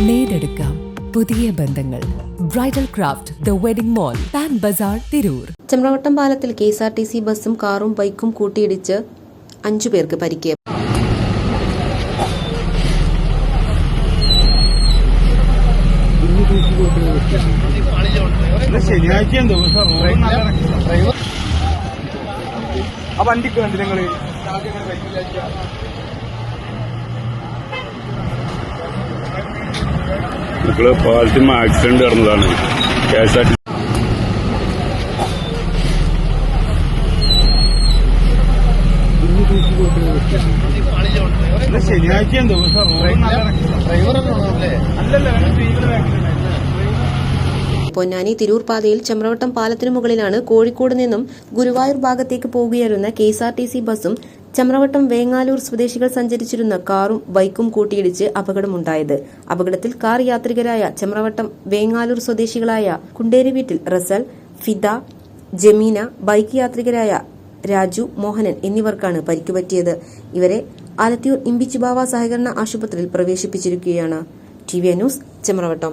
നേടെടുക്കാം പുതിയ ബന്ധങ്ങൾ. Bridal craft the wedding mall Pan Bazaar Tirur Chembravattam പാലത്തിൽ K S R T C ബസ്സും കാറും ബൈക്കും കൂട്ടിയിടിച്ച് അഞ്ചു പേർക്ക് പരിക്ക് ശനിയാഴ്ച വണ്ടിക്ക് കണ്ടില്ല മക്കൾ പാലത്തിൽ ആക്സിഡന്റ് നടന്നതാണ് കെ എസ് ആർ ടി ശനിയാഴ്ച പൊന്നാനി തിരൂർ പാതയിൽ ചെമ്രവട്ടം പാലത്തിനു മുകളിലാണ് കോഴിക്കോട് നിന്നും ഗുരുവായൂർ ഭാഗത്തേക്ക് പോകുകയായിരുന്ന K S R T C ബസ്സും ചെമ്പ്രവട്ടം വേങ്ങാലൂർ സ്വദേശികൾ സഞ്ചരിച്ചിരുന്ന കാറും ബൈക്കും കൂട്ടിയിടിച്ച് അപകടമുണ്ടായത്. അപകടത്തിൽ കാർ യാത്രികരായ ചമ്രവട്ടം വേങ്ങാലൂർ സ്വദേശികളായ കുണ്ടേരി വീട്ടിൽ റസൽ ഫിദ ജമീന ബൈക്ക് യാത്രികരായ രാജു മോഹനൻ എന്നിവർക്കാണ് പരിക്കുപറ്റിയത്. ഇവരെ ആലത്തിയൂർ ഇമ്പിച്ചുബാവ സഹകരണ ആശുപത്രിയിൽ പ്രവേശിപ്പിച്ചിരിക്കുകയാണ്. T V news Chembravattam